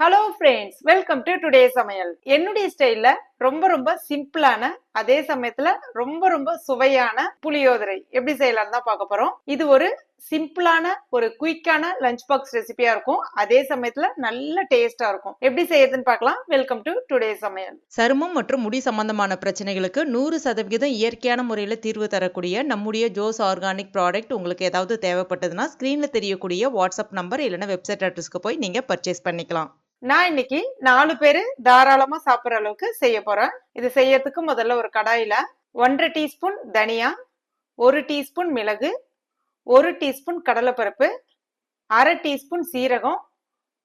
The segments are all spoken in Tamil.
Hello friends welcome to today சமையல். என்னுடைய ஸ்டைலில் ரொம்ப ரொம்ப சிம்பிளான அதே சமயத்தில் ரொம்ப ரொம்ப சுவையான புளியோதரை. எப்படி செய்யலாம் தான் பார்க்க போகிறோம் இது ஒரு சிம்பிளான ஒரு குயிக்கான லஞ்ச் பாக்ஸ் ரெசிபியா இருக்கும். அதே சமயத்துல நல்ல டேஸ்டா இருக்கும். எப்படி செய்யறதுன்னு பார்க்கலாம். வெல்கம் டு டுடே சமையல். சருமம் மற்றும் முடி சம்பந்தமான பிரச்சனைகளுக்கு நூறு சதவிகிதம் இயற்கையான முறையில் தீர்வு தரக்கூடிய நம்முடைய ஜோஸ் ஆர்கானிக் ப்ராடக்ட் உங்களுக்கு ஏதாவது தேவைப்பட்டதுன்னா ஸ்க்ரீனில் தெரியக்கூடிய வாட்ஸ்அப் நம்பர் இல்லைன்னா வெப்சைட் அட்ரஸ்க்கு போய் நீங்கள் பர்ச்சேஸ் பண்ணிக்கலாம். நான் இன்னைக்கு நாலு பேரு தாராளமா சாப்பிடுற அளவுக்கு செய்ய போறேன். இது செய்யறதுக்கு முதல்ல ஒரு கடாயில ஒன்றரை டீஸ்பூன் தனியா ஒரு டீஸ்பூன் மிளகு ஒரு டீஸ்பூன் கடலைப்பருப்பு அரை டீஸ்பூன் சீரகம்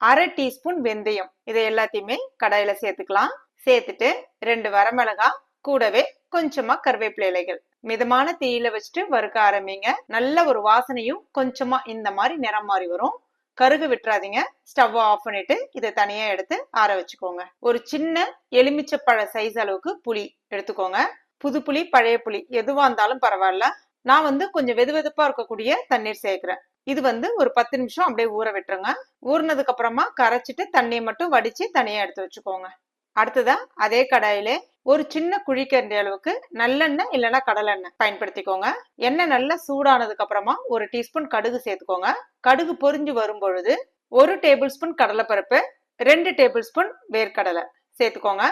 அரை டீஸ்பூன் வெந்தயம். இதை எல்லாத்தையுமே கடாயில சேர்த்துக்கலாம். சேர்த்துட்டு ரெண்டு வரமிளகா கூடவே கொஞ்சமா கருவேப்பிலை இலைகள். மிதமான தீயில வச்சுட்டு வறுக்க ஆரம்பிங்க. நல்ல ஒரு வாசனையும் கொஞ்சமா இந்த மாதிரி நிறம் மாறி வரும். கருகு விட்டுறாதீங்க. ஸ்டவ் ஆஃப் பண்ணிட்டு இதை தனியா எடுத்து ஆற வச்சுக்கோங்க. ஒரு சின்ன எலுமிச்சப்பழ சைஸ் அளவுக்கு புளி எடுத்துக்கோங்க. புது புளி பழைய புளி எதுவா இருந்தாலும் பரவாயில்ல. நான் வந்து கொஞ்சம் வெது வெதுப்பா இருக்கக்கூடிய தண்ணீர் சேர்க்கிறேன் இது வந்து ஒரு பத்து நிமிஷம் அப்படியே ஊற விட்டுருங்க. ஊறினதுக்கு அப்புறமா கரைச்சிட்டு தண்ணியை மட்டும் வடிச்சு தனியா எடுத்து வச்சுக்கோங்க. அடுத்ததா அதே கடாயிலே ஒரு சின்ன குழிக்கரண்டி அளவுக்கு நல்லெண்ணெய் இல்லைன்னா கடலெண்ணெய் பயன்படுத்திக்கோங்க. எண்ணெய் நல்லா சூடானதுக்கு அப்புறமா ஒரு டீஸ்பூன் கடுகு சேர்த்துக்கோங்க. கடுகு பொரிஞ்சு வரும் பொழுது ஒரு டேபிள் ஸ்பூன் கடலைப்பருப்பு ரெண்டு டேபிள் ஸ்பூன் வேர்க்கடலை. சேர்த்துக்கோங்க.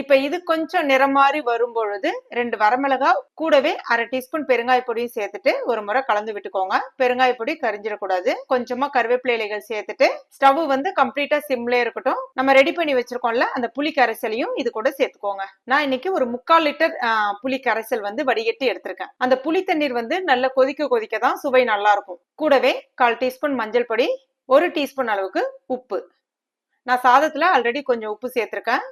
இப்ப இது கொஞ்சம் நிறம் மாறி வரும் பொழுது ரெண்டு வரமிளகா கூடவே அரை டீஸ்பூன் பெருங்காய பொடியும் சேர்த்துட்டு ஒரு முறை கலந்து விட்டுக்கோங்க. பெருங்காய பொடி கரிஞ்சிடக்கூடாது. கொஞ்சமா கருவேப்பிலை இலைகள் சேர்த்துட்டு ஸ்டவ் வந்து கம்ப்ளீட்டா சிம்லே இருக்கட்டும். நம்ம ரெடி பண்ணி வச்சிருக்கோம்ல அந்த புளி கரைசலையும் இது கூட சேர்த்துக்கோங்க. நான் இன்னைக்கு ஒரு முக்கால் லிட்டர் புளி கரைசல் வந்து வடிகட்டி எடுத்திருக்கேன். அந்த புளி தண்ணீர் வந்து நல்லா கொதிக்க கொதிக்க தான் சுவை நல்லா இருக்கும். கூடவே கால் டீஸ்பூன் மஞ்சள் பொடி ஒரு டீஸ்பூன் அளவுக்கு உப்பு. நான் சாதத்துல ஆல்ரெடி கொஞ்சம் உப்பு சேர்த்திருக்கேன்.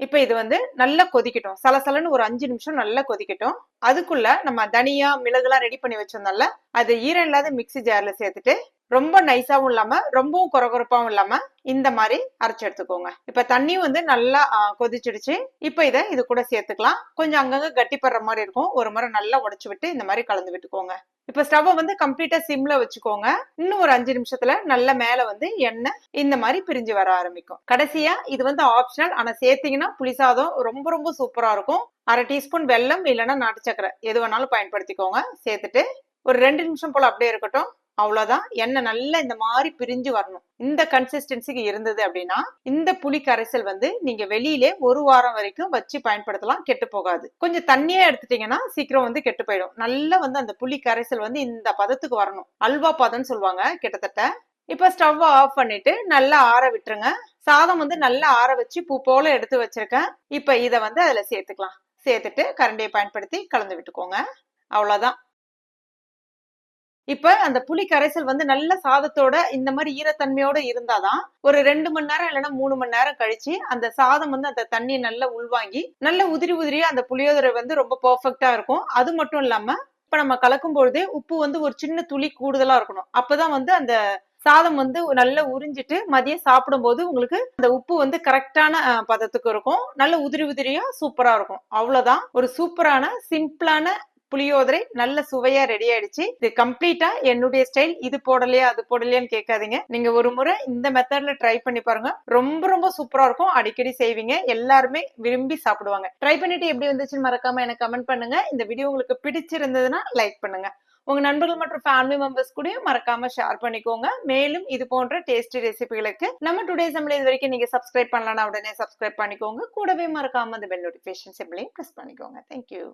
இப்ப இது வந்து நல்லா கொதிக்கட்டும். சலசலன்னு ஒரு அஞ்சு நிமிஷம் நல்லா கொதிக்கட்டும். அதுக்குள்ள நம்ம தனியா மிளகுலாம் ரெடி பண்ணி வச்சிருந்தோம்ல அது ஈரம் இல்லாத மிக்சி ஜார்ல சேர்த்துட்டு ரொம்ப நைஸாகவும் இல்லாமல் ரொம்பவும் குறகுறப்பாவும் இல்லாமல் இந்த மாதிரி அரைச்சி எடுத்துக்கோங்க. இப்போ தண்ணியும் வந்து நல்லா கொதிச்சிடுச்சு. இப்போ இதை இது கூட சேர்த்துக்கலாம். கொஞ்சம் அங்கங்கே கட்டிப்படுற மாதிரி இருக்கும். ஒரு முறை நல்லா உடச்சி விட்டு இந்த மாதிரி கலந்து விட்டுக்கோங்க. இப்போ ஸ்டவ்வை வந்து கம்ப்ளீட்டாக சிம்ல வச்சுக்கோங்க. இன்னும் ஒரு அஞ்சு நிமிஷத்துல நல்ல மேலே வந்து எண்ணெய் இந்த மாதிரி பிரிஞ்சு வர ஆரம்பிக்கும். கடைசியா இது வந்து ஆப்ஷனல் ஆனால் சேர்த்தீங்கன்னா புளிசாதம் ரொம்ப ரொம்ப சூப்பராக இருக்கும். அரை டீஸ்பூன் வெல்லம் இல்லைன்னா நாட்டு சக்கரை எது வேணாலும் பயன்படுத்திக்கோங்க. சேர்த்துட்டு ஒரு ரெண்டு நிமிஷம் போல் அப்படியே இருக்கட்டும். அவ்வளவுதான். எண்ணெய் நல்லா இந்த மாதிரி பிரிஞ்சு வரணும். இந்த கன்சிஸ்டன்சிக்கு இருந்தது அப்படின்னா இந்த புளி கரைசல் வந்து நீங்க வெளியிலே ஒரு வாரம் வரைக்கும் வச்சு பயன்படுத்தலாம் கெட்டு போகாது. கொஞ்சம் தண்ணியே எடுத்துட்டீங்கன்னா சீக்கிரம் வந்து கெட்டு போயிடும். நல்லா வந்து அந்த புளி கரைசல் வந்து இந்த பதத்துக்கு வரணும். அல்வா பதம்னு சொல்லுவாங்க கிட்டத்தட்ட. இப்ப ஸ்டவ் ஆஃப் பண்ணிட்டு நல்லா ஆற விட்டுருங்க. சாதம் வந்து நல்லா ஆற வச்சு பூ போல எடுத்து வச்சிருக்கேன். இப்ப இதை வந்து அதுல சேர்த்துக்கலாம். சேர்த்துட்டு கரண்டியை பயன்படுத்தி கலந்து விட்டுக்கோங்க. அவ்வளவுதான். இப்ப அந்த புளி கரைசல் வந்து நல்ல சாதத்தோட இந்த மாதிரி ஈரத்தன்மையோட இருந்தாதான் ஒரு ரெண்டு மணி நேரம் இல்லைன்னா மூணு மணி நேரம் கழிச்சு அந்த சாதம் வந்து அந்த தண்ணியை நல்லா உள்வாங்கி நல்ல உதிரி உதிரியா அந்த புளியோதரை வந்து ரொம்ப பர்ஃபெக்டா இருக்கும். அது மட்டும் இல்லாம இப்ப நம்ம கலக்கும் பொழுதே உப்பு வந்து ஒரு சின்ன துளி கூடுதலா இருக்கணும். அப்பதான் வந்து அந்த சாதம் வந்து நல்லா உறிஞ்சிட்டு மதியம் சாப்பிடும் போது உங்களுக்கு அந்த உப்பு வந்து கரெக்டான பதத்துக்கு இருக்கும். நல்ல உதிரி உதிரியா சூப்பரா இருக்கும். அவ்வளவுதான். ஒரு சூப்பரான சிம்பிளான புளியோதரை நல்ல சுவையா ரெடி ஆயிடுச்சு. இது கம்ப்ளீட்டா என்னுடைய ஸ்டைல் இது போடலையா அது போடலையான்னு கேட்காதீங்க. நீங்க ஒரு முறை இந்த மெத்தட்ல ட்ரை பண்ணி பாருங்க. ரொம்ப ரொம்ப சூப்பரா இருக்கும். அடிக்கடி செய்வீங்க. எல்லாருமே விரும்பி சாப்பிடுவாங்க. ட்ரை பண்ணிட்டு எப்படி வந்துச்சுன்னு மறக்காம எனக்கு கமெண்ட் பண்ணுங்க. இந்த வீடியோ உங்களுக்கு பிடிச்சிருந்ததுன்னா லைக் பண்ணுங்க. உங்க நண்பர்கள் மற்றும் ஃபேமிலி மெம்பர்ஸ் கூட மறக்காம ஷேர் பண்ணிக்கோங்க. மேலும் இது போன்ற டேஸ்டி ரெசிபிகளுக்கு நம்ம டுடே சம்பளம் இது வரைக்கும் நீங்க சப்ஸ்கிரைப் பண்ணலன்னா உடனே சப்ஸ்கிரைப் பண்ணிக்கோங்க. கூடவே மறக்காம அந்த பெல் நோட்டிபிகேஷன் சிம்பிளையும் ப்ரெஸ் பண்ணிக்கோங்க. Thank you